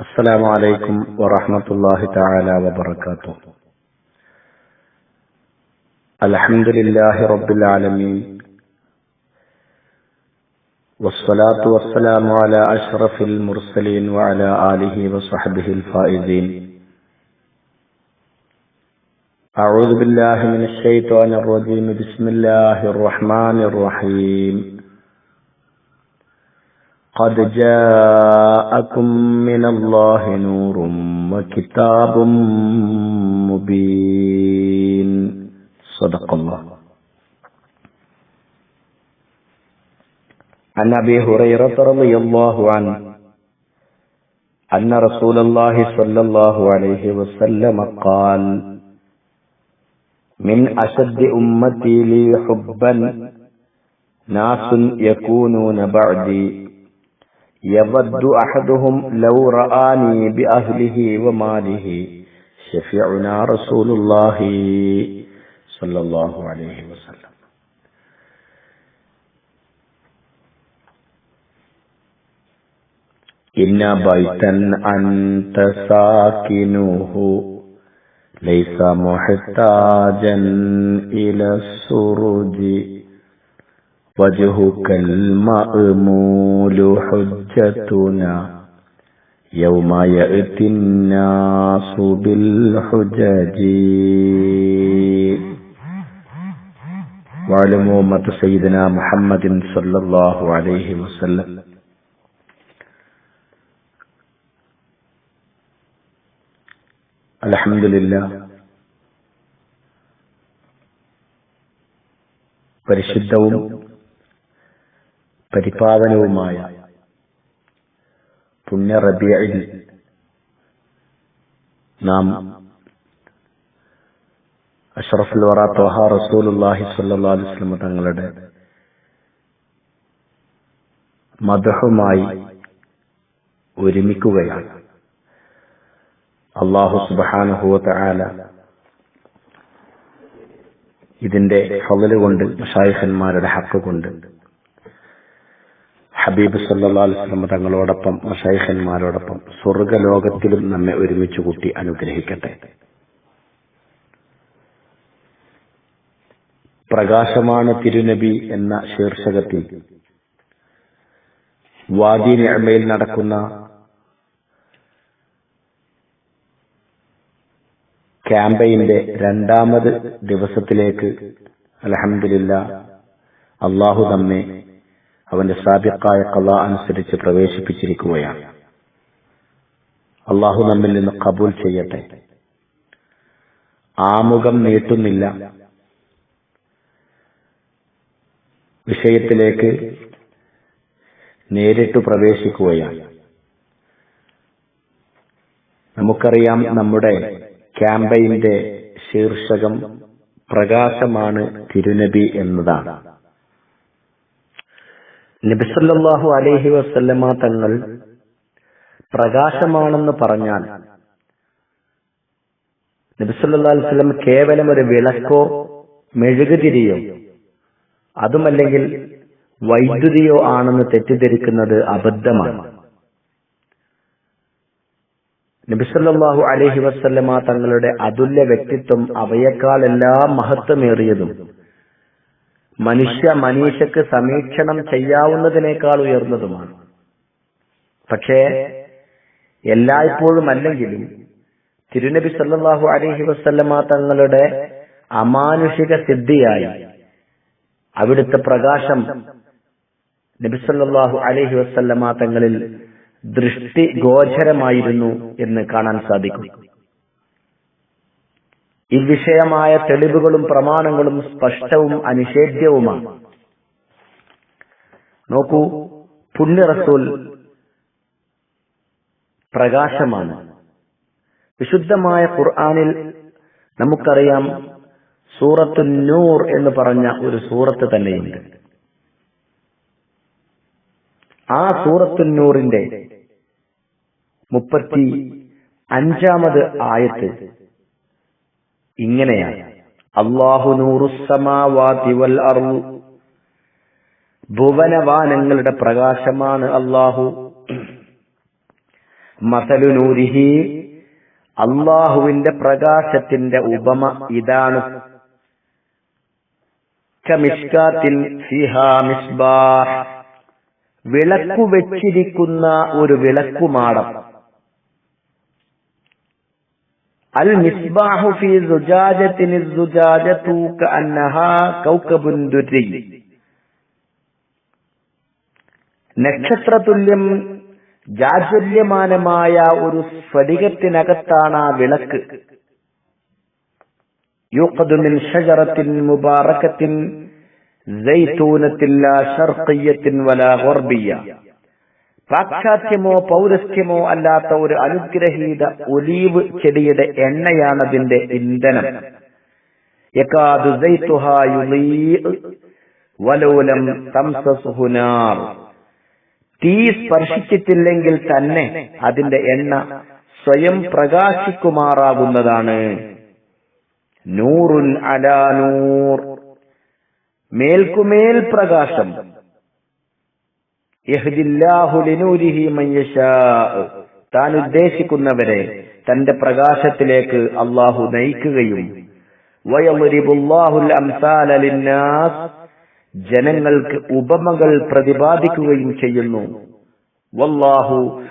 السلام عليكم ورحمة الله تعالى وبركاته. الحمد لله رب العالمين. والصلاة والسلام على أشرف المرسلين وعلى آله وصحبه الفائزين. أعوذ بالله من الشيطان الرجيم. بسم الله الرحمن الرحيم. قد جاءكم من الله نور وكتاب مبين. صدق الله. عن أبي هريرة رضي الله عنه أن رسول الله صلى الله عليه وسلم قال من أشد أمتي لي حبا ناس يكونون بعدي يود أحدهم لو رآني بأهله وماله شفيعنا رسول الله صلى الله عليه وسلم. إن بيتا أنت ساكنه ليس محتاجا إلى السرج. وجهك المأمول حجتنا يوم يأتي الناس بالحجج وعلموا أمة سيدنا محمد صلى الله عليه وسلم الحمد لله പരിശുദ്ധവും പരിപാവനവുമായ പുണ്യ റബിയയിൽ നാം അഷറഫുൽ വറ ത്വഹ റസൂലുല്ലാഹി സ്വല്ലല്ലാഹു അലൈഹി വസല്ലം തങ്ങളുടെ മതഹുമായി ഒരുമിക്കുകയാണ്. അള്ളാഹു സുബ്ഹാനഹു ആല ഇതിന്റെ ഫضل കൊണ്ട് മഷായിഖന്മാരുടെ ഹക്ക് കൊണ്ട് ഹബീബ് സല്ലാ അലുസ്ലം തങ്ങളോടൊപ്പം മഷൈഖന്മാരോടൊപ്പം സ്വർഗലോകത്തിലും നമ്മെ ഒരുമിച്ച് കൂട്ടി അനുഗ്രഹിക്കട്ടെ. പ്രകാശമാണ് തിരുനബി എന്ന ശീർഷകത്തിൽ വാദി നിഴമയിൽ നടക്കുന്ന ക്യാമ്പയിന്റെ രണ്ടാമത് ദിവസത്തിലേക്ക് അലഹമില്ല അള്ളാഹു നമ്മെ അവന്റെ സാബിക്കായ കല അനുസരിച്ച് പ്രവേശിപ്പിച്ചിരിക്കുകയാണ്. അള്ളാഹു നമ്മിൽ നിന്ന് കബൂൽ ചെയ്യട്ടെ. ആമുഖം നീട്ടുന്നില്ല. വിഷയത്തിലേക്ക് നേരിട്ട് പ്രവേശിക്കുകയാണ്. നമുക്കറിയാം നമ്മുടെ ക്യാമ്പയിന്റെ ശീർഷകം പ്രകാശമാണ് തിരുനബി എന്നതാണ്. നബിസല്ലാഹു അലൈഹി വസല്ലമ തങ്ങൾ പ്രകാശമാണെന്ന് പറഞ്ഞാൽ നബിസല്ലാ വസ്ലം കേവലം ഒരു വിളക്കോ മെഴുകുതിരിയോ അതുമല്ലെങ്കിൽ വൈദ്യുതിയോ ആണെന്ന് തെറ്റിദ്ധരിക്കുന്നത് അബദ്ധമാണ്. നബിസല്ലാഹു അലഹി വസല്ലമ തങ്ങളുടെ അതുല്യ വ്യക്തിത്വം അവയേക്കാളെല്ലാം മഹത്വമേറിയതും മനുഷ്യ മനീഷക്ക് സമീക്ഷണം ചെയ്യാവുന്നതിനേക്കാൾ ഉയർന്നതുമാണ്. പക്ഷേ എല്ലായ്പ്പോഴും അല്ലെങ്കിലും തിരുനബി സല്ലാഹു അലഹി വസ്ല്ലമ തങ്ങളുടെ അമാനുഷിക സിദ്ധിയായി അവിടുത്തെ പ്രകാശം നബിസല്ലാഹു അലഹി വസ്ല്ലമ തങ്ങളിൽ ദൃഷ്ടി ഗോചരമായിരുന്നു എന്ന് കാണാൻ സാധിക്കും. ഇവിഷയമായ തെളിവുകളും പ്രമാണങ്ങളും സ്പഷ്ടവും അനിഷേധ്യവുമാണ്. നോക്കൂ പുണ്യറസൂൽ പ്രകാശമാണ്. വിശുദ്ധമായ ഖുർആാനിൽ നമുക്കറിയാം സൂറത്തു നൂർ എന്ന് പറഞ്ഞ ഒരു സൂറത്ത് തന്നെയുണ്ട്. ആ സൂറത്തു നൂറിന്റെ മുപ്പത്തി അഞ്ചാമത് ആയത്ത് ഇങ്ങനെയാണ്. അള്ളാഹു നൂറുസമാവാതിവൽ അറു ഭുവനവാനങ്ങളുടെ പ്രകാശമാണ് അള്ളാഹു മസലു നൂരിഹി അള്ളാഹുവിന്റെ പ്രകാശത്തിന്റെ ഉപമ ഇതാണ്. വിളക്കു വെച്ചിരിക്കുന്ന ഒരു വിളക്കുമാടം. അൽ ഫീ നക്ഷത്രതുല്യം ജാജ്വല്യമാനമായ ഒരു സ്ഫടികത്തിനകത്താണ് ആ വിളക്ക്. യൂഖദു മിൻ ഷജറത്തിൻ മുബാറകത്തിൻ സൈത്തൂനത്തില്ല ഷർഖിയത്തിൻ വല ഗർബിയ. പാശ്ചാത്യമോ പൗരസ്ത്യമോ അല്ലാത്ത ഒരു അനുഗ്രഹീത ഒലീവ് ചെടിയുടെ എണ്ണയാണതിന്റെ ഇന്ധനം. തീ സ്പർശിച്ചിട്ടില്ലെങ്കിൽ തന്നെ അതിന്റെ എണ്ണ സ്വയം പ്രകാശിക്കുമാറാകുന്നതാണ്. നൂറുൻ അലാനൂർ മേൽക്കുമേൽ പ്രകാശം. താൻ ഉദ്ദേശിക്കുന്നവരെ തന്റെ പ്രകാശത്തിലേക്ക് അള്ളാഹു നയിക്കുകയും ജനങ്ങൾക്ക് ഉപമകൾ പ്രതിപാദിക്കുകയും ചെയ്യുന്നു. വല്ലാഹു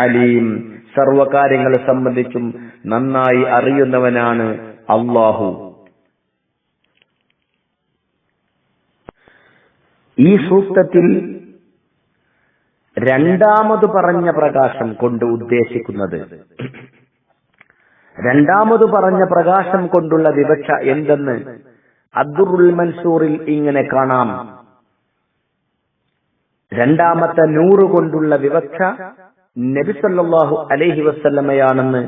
അലീം. സർവകാര്യങ്ങളെ സംബന്ധിച്ചും നന്നായി അറിയുന്നവനാണ് അള്ളാഹു ഈ സൂക്തത്തിൽ രണ്ടാമത് പറഞ്ഞ പ്രകാശം കൊണ്ട് ഉദ്ദേശിക്കുന്നത്. രണ്ടാമത് പറഞ്ഞ പ്രകാശം കൊണ്ടുള്ള വിവക്ഷ എന്തെന്ന് അബ്ദുറുൽ മൻസൂറിൽ ഇങ്ങനെ കാണാം. രണ്ടാമത്തെ നൂറ് കൊണ്ടുള്ള വിവക്ഷ നബിസല്ലാഹു അലൈഹി വസല്ലമയാണെന്ന്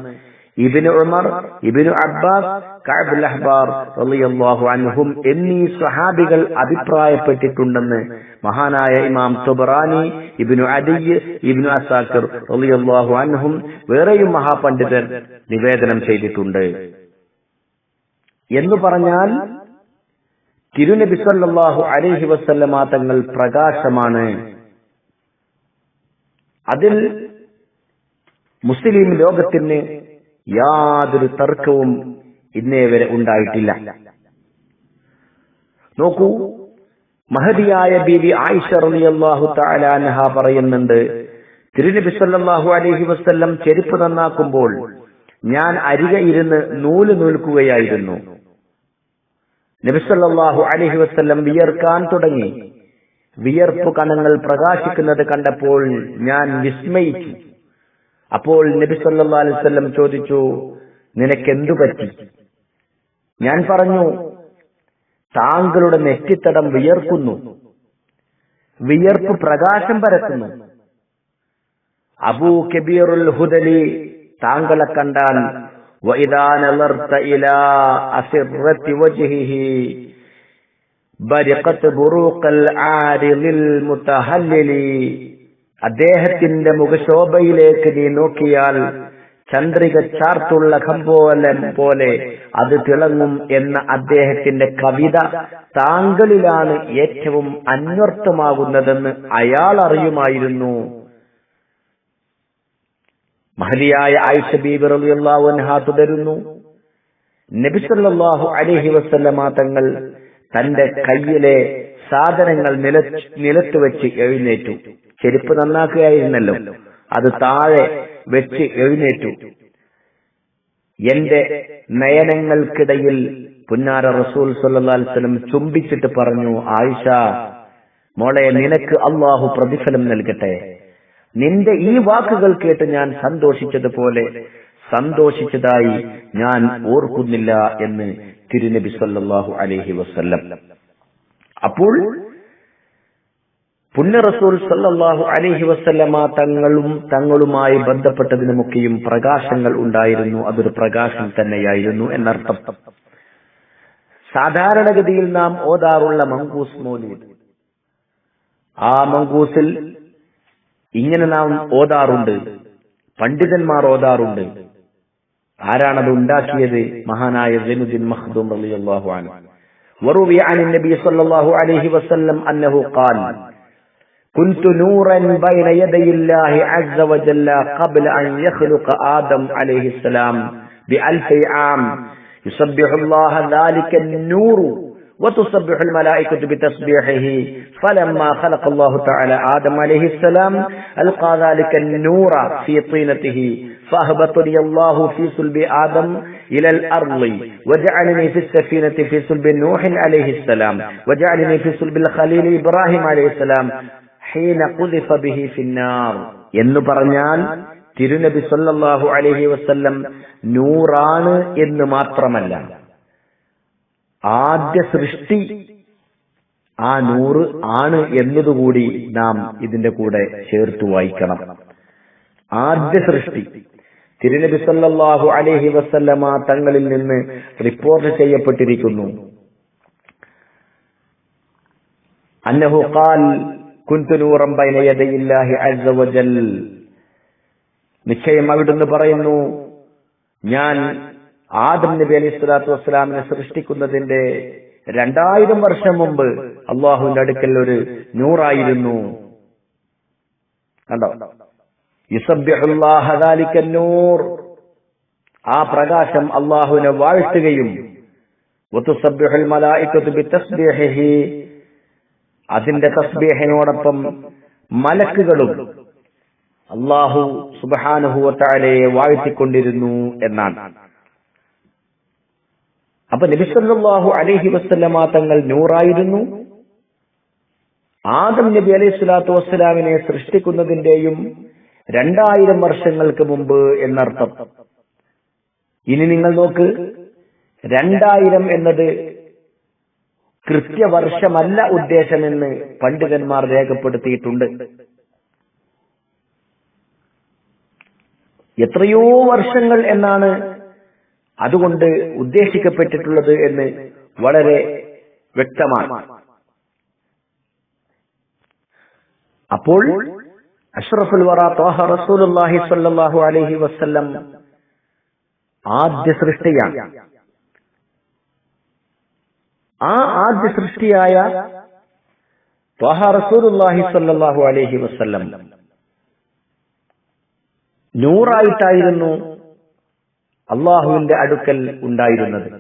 ഇബിന് ഉമർ ഇബിന് അബ്ബാസ് അഹ്ബാർ റളിയല്ലാഹു അൻഹും എന്നീ സ്വഹാബികൾ അഭിപ്രായപ്പെട്ടിട്ടുണ്ടെന്ന് മഹാനായ ഇമാം തുബറാനി ഇബിനു അദിയ് ഇബിനു അസാക്കിർ റളിയല്ലാഹു അൻഹും വേറെയും മഹാപണ്ഡിതർ നിവേദനം ചെയ്തിട്ടുണ്ട്. എന്ന് പറഞ്ഞാൽ തിരുനബി സല്ലല്ലാഹു അലൈഹി വസല്ലമ തങ്ങൾ പ്രകാശമാണ്. അതിൽ മുസ്ലിം ലോകത്തിന് യാതൊരു തർക്കവും ഇന്നേ വരെ ഉണ്ടായിട്ടില്ല. നോക്കൂ മഹതിയായ ബീബി ആയിഷ റളിയല്ലാഹു തആല അൻഹ പറയുന്നുണ്ട് തിരുനബി സല്ലല്ലാഹു അലൈഹി വസല്ലം ചെരുപ്പ് നന്നാക്കുമ്പോൾ ഞാൻ അരിക ഇരുന്ന് നൂൽ നൂൽക്കുകയായിരുന്നു. നബി സല്ലല്ലാഹു അലൈഹി വസല്ലം വിയർക്കാൻ തുടങ്ങി. വിയർപ്പ് കണങ്ങൾ പ്രകാശിക്കുന്നത് കണ്ടപ്പോൾ ഞാൻ വിസ്മയിച്ചു. അപ്പോൾ നബി സല്ലാ അലൈവല്ലം ചോദിച്ചു നിനക്കെന്തു പറ്റി? ഞാൻ പറഞ്ഞു താങ്കളുടെ നെറ്റിത്തടം വിയർക്കുന്നു. വിയർപ്പ് പ്രകാശം പരത്തുന്നു. അബൂ കബീറുൽ ഹുദലി താങ്കളെ കണ്ടാൽ ബരിഖത്ത് ബുറൂഖൽ ആരിലിൽ മുതഹല്ലിലി. അദ്ദേഹത്തിന്റെ മുഖശോഭയിലേക്ക് നീ നോക്കിയാൽ ചന്ദ്രിക ചാർത്തുള്ള കമ്പോലം പോലെ അത് തിളങ്ങും എന്ന അദ്ദേഹത്തിന്റെ കവിത താങ്കളിലാണ് ഏറ്റവും അന്വർത്ഥമാകുന്നതെന്ന് അയാൾ അറിയുമായിരുന്നു മഹലിയായ ആയിഷ ബീബി തുടരുന്നു. നബിസല്ലാഹു അലഹി മാതങ്ങൾ തങ്ങൾ തന്റെ കയ്യിലെ സാധനങ്ങൾ നില നിലത്ത് വെച്ച് എഴുന്നേറ്റു. ചെരുപ്പ് നന്നാക്കുകയായിരുന്നല്ലോ. അത് താഴെ വെച്ച് എഴുന്നേറ്റു. എന്റെ നയനങ്ങൾക്കിടയിൽ പുന്നാര റസൂൽ സല്ലാസ്ലം ചുംബിച്ചിട്ട് പറഞ്ഞു ആയിഷ മോളെ നിനക്ക് അള്ളാഹു പ്രതിഫലം നൽകട്ടെ. നിന്റെ ഈ വാക്കുകൾ കേട്ട് ഞാൻ സന്തോഷിച്ചതുപോലെ സന്തോഷിച്ചതായി ഞാൻ ഓർക്കുന്നില്ല എന്ന് തിരുനബി സല്ലാഹു അലഹി വസ്ല്ലം. അപ്പോൾ പുന്ന റസൂൽ സല്ലാഹു അലഹി വസ്ലമ തങ്ങളും തങ്ങളുമായി ബന്ധപ്പെട്ടതിനുമൊക്കെയും പ്രകാശങ്ങൾ ഉണ്ടായിരുന്നു. അതൊരു പ്രകാശം തന്നെയായിരുന്നു എന്നർത്ഥം. സാധാരണഗതിയിൽ നാം ഓതാറുള്ള മങ്കൂസ് മോലി ആ മങ്കൂസിൽ ഇങ്ങനെ നാം ഓതാറുണ്ട്. പണ്ഡിതന്മാർ ഓതാറുണ്ട്. ആരാണത് ഉണ്ടാക്കിയത്? മഹാനായ ജനുദ്ദീൻ മഖ്ദൂം റളിയല്ലാഹു അൻഹു. വറുവിയ അൻ നബി സല്ലല്ലാഹു അലൈഹി വസല്ലം അന്നഹു ഖാൽ كنت نورا بين يدي الله عز وجل قبل أن يخلق آدم عليه السلام بألف عام يسبح الله ذلك النور وتسبح الملائكة بتسبيحه فلما خلق الله تعالى آدم عليه السلام ألقى ذلك النور في طينته فأهبطني الله في صلب آدم إلى الأرض وجعلني في السفينة في صلب نوح عليه السلام وجعلني في صلب الخليل إبراهيم عليه السلام എന്ന് പറഞ്ഞാൽ തിരുനബി സല്ലാഹു അലഹി വസ്ല്ലം നൂറാണ് എന്ന് മാത്രമല്ല. ആദ്യ സൃഷ്ടി ആ നൂറ് ആണ് എന്നതുകൂടി നാം ഇതിന്റെ കൂടെ ചേർത്ത് വായിക്കണം. ആദ്യ സൃഷ്ടി. തിരുനബി സല്ലല്ലാഹു അലൈഹി വസല്ലമ തങ്ങളിൽ നിന്ന് റിപ്പോർട്ട് ചെയ്യപ്പെട്ടിരിക്കുന്നു. അന്നഹു ഖാൽ നൂറം നിശ്ചയം അവിടുന്ന് പറയുന്നു ഞാൻ ആദം നബി അലൈഹി സ്വലാത്തു വസ്സലാമിനെ സൃഷ്ടിക്കുന്നതിന്റെ രണ്ടായിരം വർഷം മുമ്പ് അള്ളാഹുവിന്റെ അടുക്കൽ ഒരു നൂറായിരുന്നു. കണ്ടോ? നൂർ. ആ പ്രകാശം അള്ളാഹുവിനെ വാഴ്ത്തുകയും അതിന്റെ തസ്ബീഹിനോടൊപ്പം മലക്കുകളും അള്ളാഹു സുബാനുഹുവത്താലയെ വാഴ്ത്തിക്കൊണ്ടിരുന്നു എന്നാണ്. അപ്പൊ നബിസല്ലാഹു അലഹി വസ്ലമ തങ്ങൾ നൂറായിരുന്നു. ആദം നബി അലൈഹി സ്വലാത്തു വസ്സലാമിനെ സൃഷ്ടിക്കുന്നതിന്റെയും രണ്ടായിരം വർഷങ്ങൾക്ക് മുമ്പ് എന്നർത്ഥം. ഇനി നിങ്ങൾ നോക്ക് രണ്ടായിരം എന്നത് കൃത്യവർഷമല്ല ഉദ്ദേശമെന്ന് പണ്ഡിതന്മാർ രേഖപ്പെടുത്തിയിട്ടുണ്ട്. എത്രയോ വർഷങ്ങൾ എന്നാണ് അതുകൊണ്ട് ഉദ്ദേശിക്കപ്പെട്ടിട്ടുള്ളത് എന്ന് വളരെ വ്യക്തമാണ്. അപ്പോൾ അഷ്റഫുൽ വറ തോഹ സ്വല്ലല്ലാഹു അലൈഹി വസല്ലം ആദ്യ സൃഷ്ടിയാണ്. ആ ആദ്യ സൃഷ്ടിയായ റസൂലുള്ളാഹി സ്വല്ലല്ലാഹു അലൈഹി വസല്ലം. നൂറായിട്ടായിരുന്നു അള്ളാഹുവിന്റെ അടുക്കൽ ഉണ്ടായിരുന്നത്.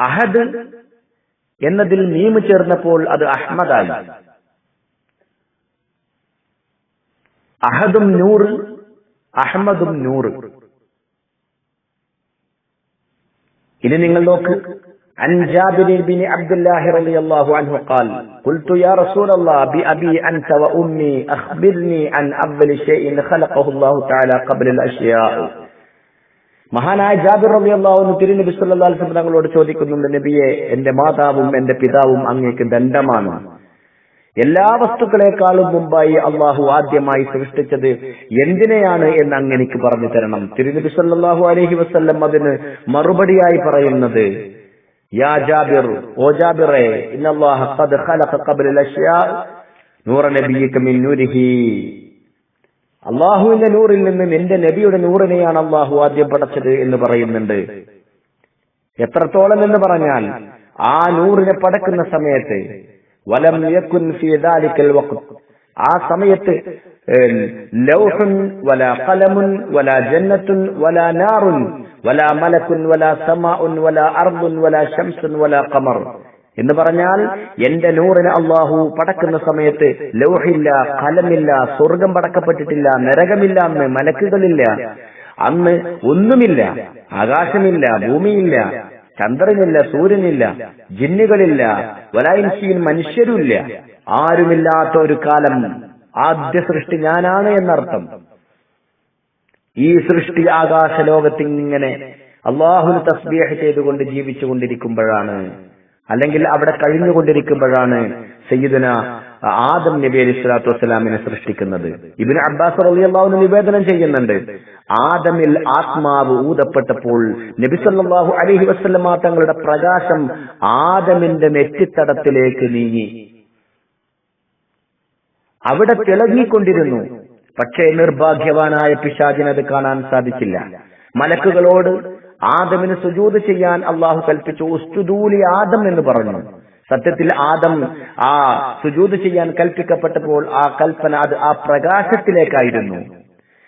അഹദ് എന്നതിൽ മീമ് ചേർന്നപ്പോൾ അത് അഹ്മദായി. അഹദും നൂറ് അഹമ്മദും നൂറ്. ഇനി നിങ്ങൾ നോക്ക്. عن جابر بن عبد الله رضي الله عنه قال قلت يا رسول الله بأبي أنت وأمي أخبرني عن أول شيء خلقه الله تعالى قبل الأشياء മഹാനായ ജാബിർ റബി അള്ളാഹുന്ന് തിരുനബി സല്ലല്ലാഹു അലൈഹി വസല്ലം തങ്ങളോട് ചോദിക്കുന്നുണ്ട് നബിയെ എന്റെ മാതാവും എന്റെ പിതാവും അങ്ങേക്ക് ദണ്ഡമാണ് എല്ലാ വസ്തുക്കളെക്കാളും മുമ്പായി അള്ളാഹു ആദ്യമായി സൃഷ്ടിച്ചത് എന്തിനെയാണ് എന്ന് അങ്ങ് എനിക്ക് പറഞ്ഞു തരണം തിരുനബി സല്ലല്ലാഹു അലൈഹി വസല്ലം അതിന് മറുപടിയായി പറയുന്നത് യാ ജാബിർ ഓ ജാബിറെ ഇന്നല്ലാഹ ഖദ് ഖലഖ ഖബ്ല അൽ-അശ്യാ നൂറ നബിയിക മിൻ നൂരിഹി. അള്ളാഹുവിന്റെ നൂറിൽ നിന്ന് എന്റെ നബിയുടെ നൂറിനെയാണ് അള്ളാഹു ആദ്യം പടച്ചത് എന്ന് പറയുന്നുണ്ട്. എത്രത്തോളം എന്ന് പറഞ്ഞാൽ ആ നൂറിനെ പടക്കുന്ന സമയത്ത് വലം യക്കുൻ ഫീ ദാലിക്കൽ വഖ്ത് ആ സമയത്ത് ലൗഹുൻ സമാഉൻ അർദുൻ എന്ന് പറഞ്ഞാൽ എന്റെ നൂറിന് അള്ളാഹു പടക്കുന്ന സമയത്ത് ലൗഹില്ല കലമില്ല സ്വർഗം പടക്കപ്പെട്ടിട്ടില്ല നരകമില്ല അന്ന് മലക്കുകളില്ല. അന്ന് ഒന്നുമില്ല ആകാശമില്ല ഭൂമിയില്ല ചന്ദ്രനില്ല സൂര്യനില്ല ജിന്നുകളില്ല വലായിൻസിയിൽ മനുഷ്യരുമില്ല. ആരുമില്ലാത്ത ഒരു കാലം ആദ്യ സൃഷ്ടി ഞാനാണ് എന്നർത്ഥം. ഈ സൃഷ്ടി ആകാശ ലോകത്തിങ്ങനെ അള്ളാഹുന് തസ്ബീഹ് ചെയ്തുകൊണ്ട് ജീവിച്ചു കൊണ്ടിരിക്കുമ്പോഴാണ് അല്ലെങ്കിൽ അവിടെ കഴിഞ്ഞുകൊണ്ടിരിക്കുമ്പോഴാണ് സയ്യിദന ആദം നബി അലി സ്വലാത്തു വസ്സലാമിനെ സൃഷ്ടിക്കുന്നത്. ഇബിന് അബ്ബാസ് റളിയല്ലാഹു നിവേദനം ചെയ്യുന്നുണ്ട് ആദമിൽ ആത്മാവ് ഊതപ്പെട്ടപ്പോൾ നബിസല്ലാഹു അലഹി വസല്ലമ തങ്ങളുടെ പ്രകാശം ആദമിന്റെ നെറ്റിത്തടത്തിലേക്ക് നീങ്ങി. അവിടെ തിളങ്ങിക്കൊണ്ടിരുന്നു. പക്ഷേ നിർഭാഗ്യവാനായ പിശാചിനത് കാണാൻ സാധിച്ചില്ല. മലക്കുകളോട് ആദമിന് സുജൂത് ചെയ്യാൻ അള്ളാഹു കൽപ്പിച്ചു ഉസ്തുദൂലി ആദം എന്ന് പറഞ്ഞു. സത്യത്തിൽ ആദം ആ സുജൂത് ചെയ്യാൻ കൽപ്പിക്കപ്പെട്ടപ്പോൾ ആ കൽപ്പന അത് ആ പ്രകാശത്തിലേക്കായിരുന്നു.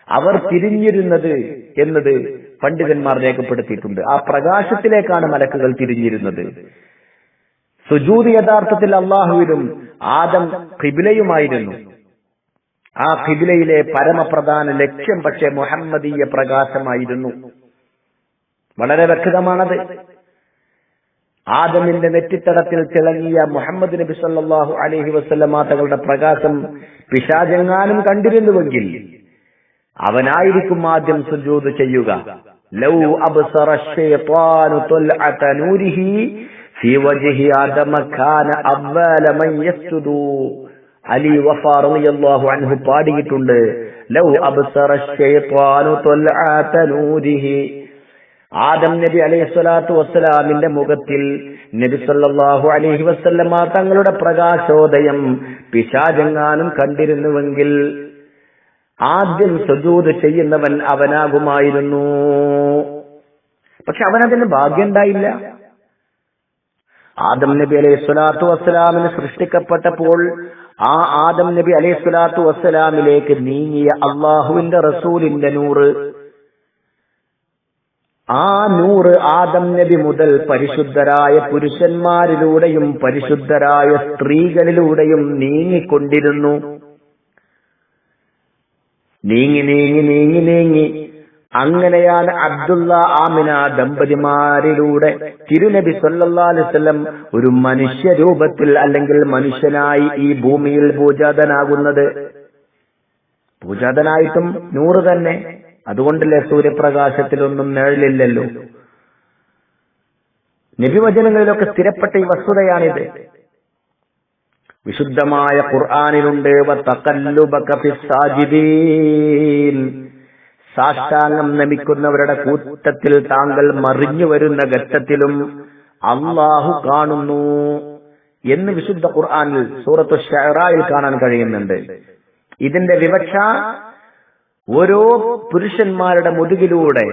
അവർ തിരിഞ്ഞിരുന്നത് എന്നത് പണ്ഡിതന്മാർ രേഖപ്പെടുത്തിയിട്ടുണ്ട്. ആ പ്രകാശത്തിലേക്കാണ് മലക്കുകൾ തിരിഞ്ഞിരുന്നത്. സുജൂത് യഥാർത്ഥത്തിൽ അള്ളാഹുവിനും ആദം ഖിബിലയുമായിരുന്നു. ആ ഖിബിലയിലെ പരമപ്രധാന ലക്ഷ്യം പക്ഷേ മുഹമ്മദീയ പ്രകാശമായിരുന്നു. വളരെ വ്യക്തമാണത്. ആദമിന്റെ നെറ്റിത്തടത്തിൽ തിളങ്ങിയ മുഹമ്മദ് നബി സല്ലാഹു അലഹി വസല്ലമ തങ്ങളുടെ പ്രകാശം പിശാചെങ്ങാനും കണ്ടിരുന്നുവെങ്കിൽ അവനായിരിക്കും ആദ്യം സുജൂദ് ചെയ്യുക ലൗ അബ്സറ الشيطان طلعة نوره في وجه آدم كان أول من يسجد അലി വഫ റളിയല്ലാഹു അൻഹു പാടിയിട്ടുണ്ട് ലൗ അബ്സറ الشيطان طلعة نوره ആദം നബി അലൈഹി സ്വലാത്തു വസ്സലാമിന്റെ മുഖത്തിൽ നബി സല്ലല്ലാഹു അലൈഹി വസല്ലമ തങ്ങളുടെ പ്രകാശോദയം പിശാചെങ്ങാനും കണ്ടിരുന്നുവെങ്കിൽ ആദ്യം സുജൂത് ചെയ്യുന്നവൻ അവനാകുമായിരുന്നു. പക്ഷെ അവനതിന് ഭാഗ്യം ഉണ്ടായില്ല ആദം നബി അലൈഹി സ്വലാത്തു വസ്സലാമിന് സൃഷ്ടിക്കപ്പെട്ടപ്പോൾ ആ ആദം നബി അലൈഹി സ്വലാത്തു വസ്സലാമിലേക്ക് നീങ്ങിയ അള്ളാഹുവിന്റെ റസൂലിന്റെ നൂറ്. ആ നൂറ് ആദം നബി മുതൽ പരിശുദ്ധരായ പുരുഷന്മാരിലൂടെയും പരിശുദ്ധരായ സ്ത്രീകളിലൂടെയും നീങ്ങിക്കൊണ്ടിരുന്നു. നീങ്ങി നീങ്ങി നീങ്ങി നീങ്ങി. അങ്ങനെയാണ് അബ്ദുള്ള ആമിന ദമ്പതിമാരിലൂടെ തിരുനബി സല്ലാസ്ലം ഒരു മനുഷ്യ രൂപത്തിൽ അല്ലെങ്കിൽ മനുഷ്യനായി ഈ ഭൂമിയിൽ പൂജാതനാകുന്നത്. പൂജാതനായിട്ടും നൂറ് തന്നെ. അതുകൊണ്ടല്ലേ സൂര്യപ്രകാശത്തിലൊന്നും നിഴലില്ലല്ലോ. നബിവചനങ്ങളിലൊക്കെ സ്ഥിരപ്പെട്ട ഈ വസ്തുതയാണിത്. വിശുദ്ധമായ ഖുർആാനിലുണ്ട്. സാഷ്ടാംഗം നമിക്കുന്നവരുടെ കൂട്ടത്തിൽ താങ്കൾ മറിഞ്ഞു വരുന്ന ഘട്ടത്തിലും അള്ളാഹു കാണുന്നു എന്ന് വിശുദ്ധ ഖുർആാനിൽ സൂറത്തു ഷഹറായിൽ കാണാൻ കഴിയുന്നുണ്ട് ഇതിന്റെ വിവക്ഷ ഓരോ പുരുഷന്മാരുടെ മുതുകിലൂടെ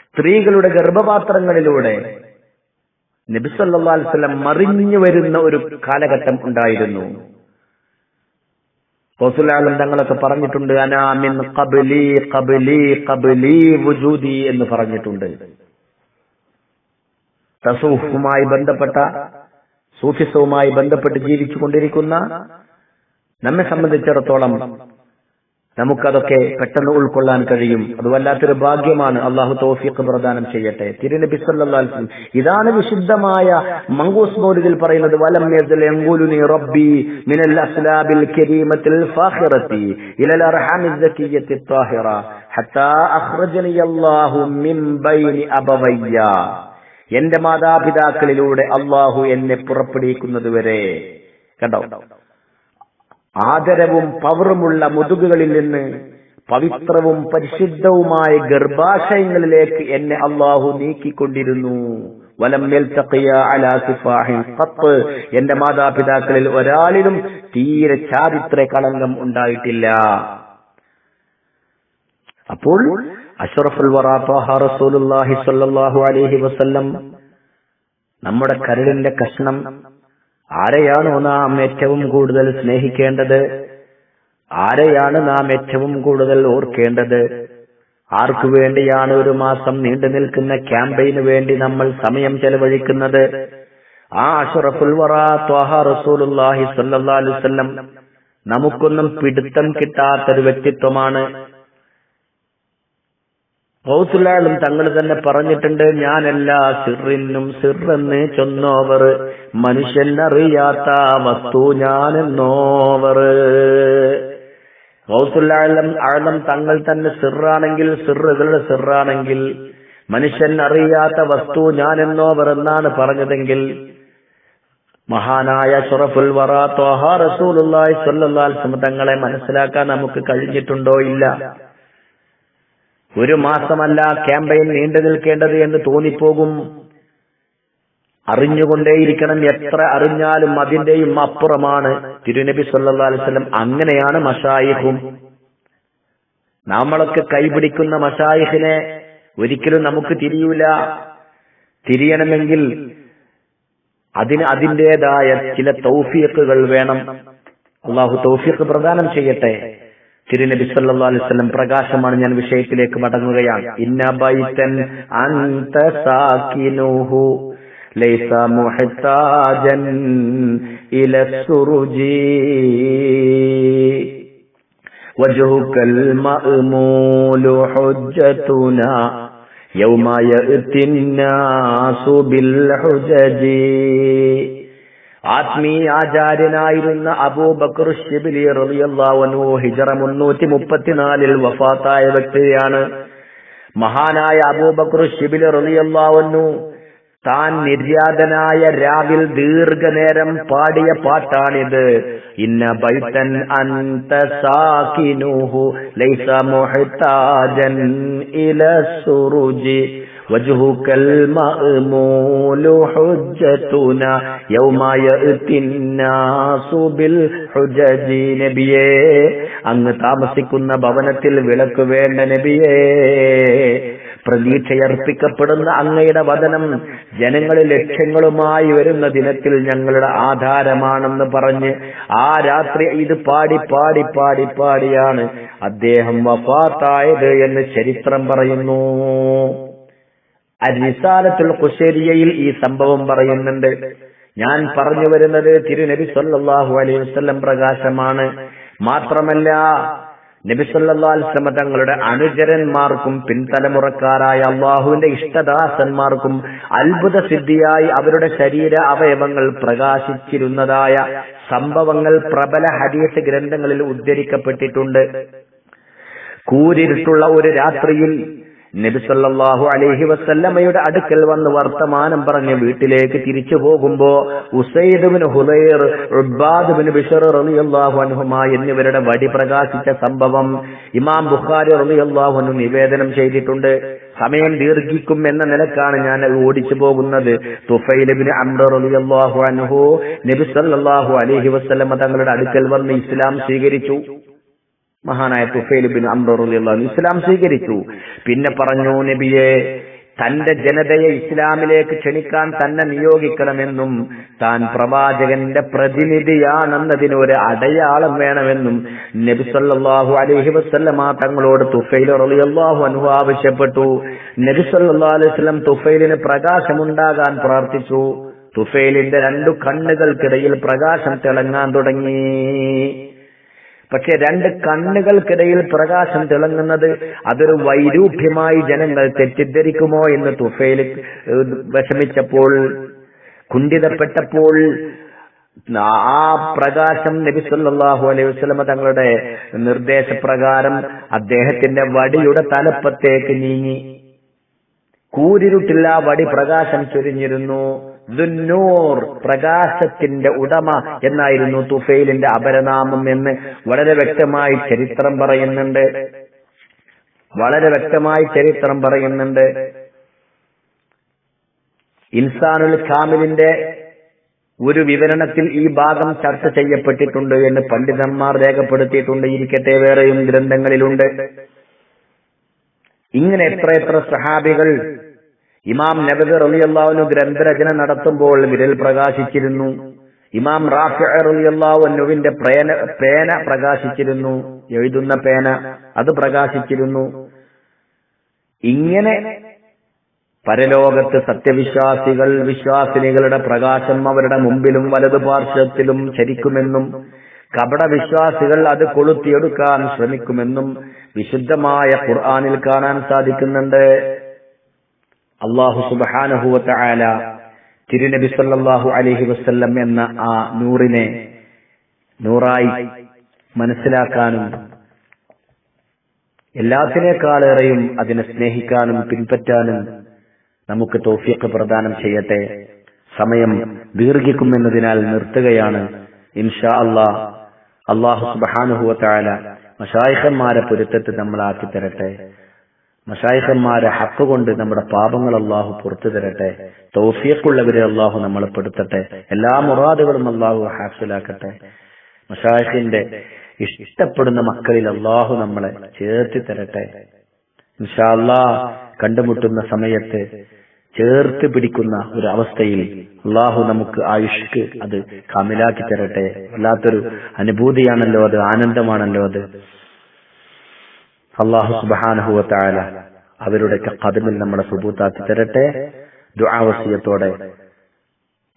സ്ത്രീകളുടെ ഗർഭപാത്രങ്ങളിലൂടെ നബിസല്ലാസ്ലം മറിഞ്ഞു വരുന്ന ഒരു കാലഘട്ടം ഉണ്ടായിരുന്നു. റസൂലുള്ളാഹി തങ്ങളൊക്കെ പറഞ്ഞിട്ടുണ്ട് അനാമിൻ കബലി കബലി കബലി വുജൂദി എന്ന് പറഞ്ഞിട്ടുണ്ട്. തസൂഫുമായി ബന്ധപ്പെട്ട സൂഫിസവുമായി ബന്ധപ്പെട്ട് ജീവിച്ചു കൊണ്ടിരിക്കുന്ന നമ്മെ സംബന്ധിച്ചിടത്തോളം നമുക്കതൊക്കെ പെട്ടെന്ന് ഉൾക്കൊള്ളാൻ കഴിയും. അത് വല്ലാത്തൊരു ഭാഗ്യമാണ്. അള്ളാഹു തൗഫീഖ് പ്രദാനം ചെയ്യട്ടെ. തിരുനബി സല്ലാസ് അലൈഹി വസല്ലം ഇതാണ് വിശുദ്ധമായ മങ്കൂസ് മൗലിദിൽ പറയുന്നത് വലം റബ്ബി മിനൽ അസ്ലാബിൽ കരീമത്തിൽ ഫാഹിറത്തി ഇലൽ അർഹാമിൽ ത്വാഹിറ ഹത്താ അഖ്റജനി അല്ലാഹു മിൻ ബൈനി അബവയ്യ എന്റെ മാതാപിതാക്കളിലൂടെ അള്ളാഹു എന്നെ പുറപ്പെടുവിക്കുന്നതുവരെ കണ്ടോ ആദരവും പവറുമുള്ള മുതുകുകളിൽ നിന്ന് പവിത്രവും പരിശുദ്ധവുമായ ഗർഭാശയങ്ങളിലേക്ക് എന്നെ അള്ളാഹു നീക്കിക്കൊണ്ടിരുന്നു. എന്റെ മാതാപിതാക്കളിൽ ഒരാളിലും തീരെ ചാരിത്ര കളങ്കം ഉണ്ടായിട്ടില്ല. അപ്പോൾ അഷറഫുൽ വറ ത്വാഹ റസൂലുള്ളാഹി വസ്ല്ലം അലൈഹി വസല്ലം നമ്മുടെ കരളിന്റെ കഷ്ണം ആരെയാണോ നാം ഏറ്റവും കൂടുതൽ സ്നേഹിക്കേണ്ടത്? ആരെയാണ് നാം ഏറ്റവും കൂടുതൽ ഓർക്കേണ്ടത്? ആർക്കു വേണ്ടിയാണ് ഒരു മാസം നീണ്ടു നിൽക്കുന്ന ക്യാമ്പയിന് വേണ്ടി നമ്മൾ സമയം ചെലവഴിക്കുന്നത്? ആ അഷറഫുൽ റസൂലുള്ളാഹി സ്വല്ലല്ലാഹി അലൈഹി വസല്ലം നമുക്കൊന്നും പിടുത്തം കിട്ടാത്തൊരു വ്യക്തിത്വമാണ്. ഗൗസുല്ലാളും തങ്ങൾ തന്നെ പറഞ്ഞിട്ടുണ്ട് ഞാനെല്ലാ സിറിനും സിറെന്ന് ചൊന്നോവർ മനുഷ്യൻ അറിയാത്ത വസ്തു ഞാനെന്നോവർ ഗൗസുലാലും ആഴം തങ്ങൾ തന്നെ സിറാണെങ്കിൽ സിറുകളുടെ സിറാണെങ്കിൽ. മനുഷ്യൻ അറിയാത്ത വസ്തു ഞാനെന്നോവർ എന്നാണ് പറഞ്ഞതെങ്കിൽ മഹാനായ ഷുറഫുൽ വറ റസൂലുള്ള റസൂലുള്ളാഹി സ്വല്ലല്ലാഹി തങ്ങളെ മനസ്സിലാക്കാൻ നമുക്ക് കഴിഞ്ഞിട്ടുണ്ടോ ഇല്ല. ഒരു മാസമല്ല ക്യാമ്പയിൻ നീണ്ടു നിൽക്കേണ്ടത് എന്ന് തോന്നിപ്പോകും. അറിഞ്ഞുകൊണ്ടേയിരിക്കണം എത്ര അറിഞ്ഞാലും അതിന്റെയും അപ്പുറമാണ്. തിരുനബി വസല്ലം അങ്ങനെയാണ് മഷായിഹും നമ്മളൊക്കെ കൈപിടിക്കുന്ന മഷായിഹിനെ ഒരിക്കലും നമുക്ക് തിരിയൂല. തിരിയണമെങ്കിൽ അതിന് അതിന്റെതായ ചില തൗഫീഖുകൾ വേണം. അള്ളാഹു തൗഫീഖ് പ്രദാനം ചെയ്യട്ടെ. തിരുനബി സല്ലല്ലാഹു അലൈഹി വസല്ലം പ്രകാശമാണ് ഞാൻ വിഷയത്തിലേക്ക് മടങ്ങുകയാണ് ഇന്ന ബൈതൻ അന്ത സാകിനുഹു ലൈസ മുഹ്താജൻ ഇല സുറുജി وجهك المأمول حجتنا يوم يأتي الناس بالحجج ആത്മീയാചാര്യനായിരുന്ന അബൂബക്കർ ഷിബിലി റബിയല്ലാവനു ഹിജറ മുന്നൂറ്റി മുപ്പത്തിനാലിൽ വഫാത്തായ വ്യക്തിയാണ്. മഹാനായ അബൂബക്കർ ഷിബിലി റളിയല്ലാഹു താൻ നിര്യാതനായ രാവിൽ ദീർഘനേരം പാടിയ പാട്ടാണിത്. ഇന്ന ബൈത്തൻ അന്ത സാക്കിനുഹു ലൈസ മുഹ്താജൻ ഇല സുറുജി. وجهك المأمول حجتنا يوم يأتي الناس بالحجج നബിയേ അങ്ങ് താമസിക്കുന്ന ഭവനത്തിൽ വിളക്ക് വേണ്ട നബിയേ പ്രതീക്ഷയർപ്പിക്കപ്പെടുന്ന അങ്ങയുടെ വചനം ജനങ്ങളിൽ ലക്ഷ്യങ്ങളുമായി വരുന്ന ദിനത്തിൽ ഞങ്ങളുടെ ആധാരമാണെന്ന് പറഞ്ഞ് ആ രാത്രി ഇത് പാടി പാടി പാടി പാടിയാണ് അദ്ദേഹം വഫാത്തായത് എന്ന് ചരിത്രം പറയുന്നു അരിസാലത്തുൽ കുശേരിയയിൽ ഈ സംഭവം പറയുന്നുണ്ട്. ഞാൻ പറഞ്ഞു വരുന്നത് തിരുനബി സല്ലാഹു അലൈഹി വസ്ലം പ്രകാശമാണ്. മാത്രമല്ല നബി സല്ലാസ്ലമ തങ്ങളുടെ അനുചരന്മാർക്കും പിൻതലമുറക്കാരായ അള്ളാഹുവിന്റെ ഇഷ്ടദാസന്മാർക്കും അത്ഭുത സിദ്ധിയായി അവരുടെ ശരീര അവയവങ്ങൾ പ്രകാശിച്ചിരുന്നതായ സംഭവങ്ങൾ പ്രബല ഹദീസ് ഗ്രന്ഥങ്ങളിൽ ഉദ്ധരിക്കപ്പെട്ടിട്ടുണ്ട്. കൂരിരുട്ടുള്ള ഒരു രാത്രിയിൽ നബി സല്ലല്ലാഹു അലൈഹി വസല്ലമയുടെ അടുക്കൽ വന്ന് വർത്തമാനം പറഞ്ഞ് വീട്ടിലേക്ക് തിരിച്ചു പോകുമ്പോ ഉസൈദുബിന് ഹുലൈർ ഉബ്ബാദ് ബിഷർ റളിയല്ലാഹു അൻഹുമ എന്നിവരുടെ വടി പ്രകാശിച്ച സംഭവം ഇമാം ബുഖാരി റളിയല്ലാഹു അൻഹു നിവേദനം ചെയ്തിട്ടുണ്ട്. സമയം ദീർഘിക്കും എന്ന നിലക്കാണ് ഞാൻ ഓടിച്ചു പോകുന്നത്. റളിയല്ലാഹു അൻഹു നബി സല്ലല്ലാഹു അലൈഹി വസല്ലമ തങ്ങളുടെ അടുക്കൽ വന്ന് ഇസ്ലാം സ്വീകരിച്ചു. മഹാനായ തുഫൈൽ ബിൻ അംറുള്ള ഇസ്ലാം സ്വീകരിച്ചു. പിന്നെ പറഞ്ഞു നബിയെ തന്റെ ജനതയെ ഇസ്ലാമിലേക്ക് ക്ഷണിക്കാൻ തന്നെ നിയോഗിക്കണമെന്നും താൻ പ്രവാചകന്റെ പ്രതിനിധിയാണെന്നതിന് ഒരു അടയാളം വേണമെന്നും നബിസല്ലാഹു അലഹി വസല്ലമ തങ്ങളോട് തുഫൈൽ റളിയല്ലാഹു അൻഹു ആവശ്യപ്പെട്ടു. നബിസല്ലാ വസല്ലം തുഫൈലിന് പ്രകാശമുണ്ടാകാൻ പ്രാർത്ഥിച്ചു. തുഫൈലിന്റെ രണ്ടു കണ്ണുകൾക്കിടയിൽ പ്രകാശം തിളങ്ങാൻ തുടങ്ങി. പക്ഷെ രണ്ട് കണ്ണുകൾക്കിടയിൽ പ്രകാശം തിളങ്ങുന്നത് അതൊരു വൈരൂപ്യമായി ജനങ്ങൾ തെറ്റിദ്ധരിക്കുമോ എന്ന് തുഫയിൽ വിഷമിച്ചപ്പോൾ കുണ്ഠിതപ്പെട്ടപ്പോൾ ആ പ്രകാശം നബി സല്ലല്ലാഹു അലൈഹി വസ്ലമ തങ്ങളുടെ നിർദ്ദേശപ്രകാരം അദ്ദേഹത്തിന്റെ വടിയുടെ തലപ്പത്തേക്ക് നീങ്ങി. കൂരിരുട്ടില്ല വടി പ്രകാശം ചൊരിഞ്ഞിരുന്നു. പ്രകാശത്തിന്റെ ഉടമ എന്നായിരുന്നു തുഫൈലിന്റെ അപരനാമം എന്ന് വളരെ വ്യക്തമായി ചരിത്രം പറയുന്നുണ്ട്. വളരെ വ്യക്തമായി ചരിത്രം പറയുന്നുണ്ട്. ഇൻസാനുൽ കാമിലിന്റെ ഒരു വിവരണത്തിൽ ഈ ഭാഗം ചർച്ച ചെയ്യപ്പെട്ടിട്ടുണ്ട് എന്ന് പണ്ഡിതന്മാർ രേഖപ്പെടുത്തിയിട്ടുണ്ട്. ഇരിക്കട്ടെ വേറെയും ഗ്രന്ഥങ്ങളിലുണ്ട്. ഇങ്ങനെ എത്ര എത്ര സഹാബികൾ ഇമാം നബദ് റളിയല്ലാഹുവിന് ഗ്രന്ഥരചന നടത്തുമ്പോൾ വിരൽ പ്രകാശിച്ചിരുന്നു. ഇമാം റാഫി റളിയല്ലാഹുവിന്റെ പേന പേന പ്രകാശിച്ചിരുന്നു. എഴുതുന്ന പേന അത് പ്രകാശിച്ചിരുന്നു. ഇങ്ങനെ പരലോകത്ത് സത്യവിശ്വാസികൾ വിശ്വാസിനികളുടെ പ്രകാശം അവരുടെ മുമ്പിലും വലതു പാർശ്വത്തിലും ചരിക്കുമെന്നും കപടവിശ്വാസികൾ അത് കൊളുത്തിയെടുക്കാൻ ശ്രമിക്കുമെന്നും വിശുദ്ധമായ ഖുർആാനിൽ കാണാൻ സാധിക്കുന്നുണ്ട്. അള്ളാഹു സുബാനഹുവത്ത ആല തിരുനബി സല്ലാഹു അലഹി വസ്ല്ലം എന്ന ആ നൂറിനെ നൂറായി മനസ്സിലാക്കാനും എല്ലാത്തിനേക്കാളേറെയും അതിനെ സ്നേഹിക്കാനും പിൻപറ്റാനും നമുക്ക് തോഫിയൊക്കെ പ്രദാനം ചെയ്യട്ടെ. സമയം ദീർഘിക്കുമെന്നതിനാൽ നിർത്തുകയാണ്. ഇൻഷാ അള്ളാഹ് അള്ളാഹു സുബാനുഹുവത്തായ മഷായിഖന്മാരെ പൊരുത്തത്ത് നമ്മളാക്കി തരട്ടെ മഷായിഖന്മാരെ ഹക്ക് കൊണ്ട് നമ്മുടെ പാപങ്ങൾ അള്ളാഹു പുറത്തു തരട്ടെ. തൗഫിയക്കുള്ളവരെ അള്ളാഹു നമ്മളെ പെടുത്തട്ടെ. എല്ലാ മുറാദുകളും അള്ളാഹു ഹാസിലാക്കട്ടെ മഷായിഖിന്റെ ഇഷ്ടപ്പെടുന്ന മക്കളിൽ അള്ളാഹു നമ്മളെ ചേർത്തി തരട്ടെ. ഇൻഷാ അള്ളാഹ് കണ്ടുമുട്ടുന്ന സമയത്ത് ചേർത്ത് പിടിക്കുന്ന ഒരു അവസ്ഥയിൽ അള്ളാഹു നമുക്ക് ആയുഷ്ക്ക് അത് കമിലാക്കി തരട്ടെ. വല്ലാത്തൊരു അനുഭൂതിയാണല്ലോ അത് ആനന്ദമാണല്ലോ അത്. അള്ളാഹു സുബാനഹുവത്തായ അവരുടെയൊക്കെ കതിമിൽ നമ്മളെ സുബൂത്താക്കി തരട്ടെ. ദുആവസിയത്തോടെ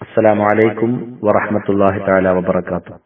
അസ്സലാമു അലൈക്കും വറഹ്മത്തുള്ളാഹി തആല വബറകാതുഹു.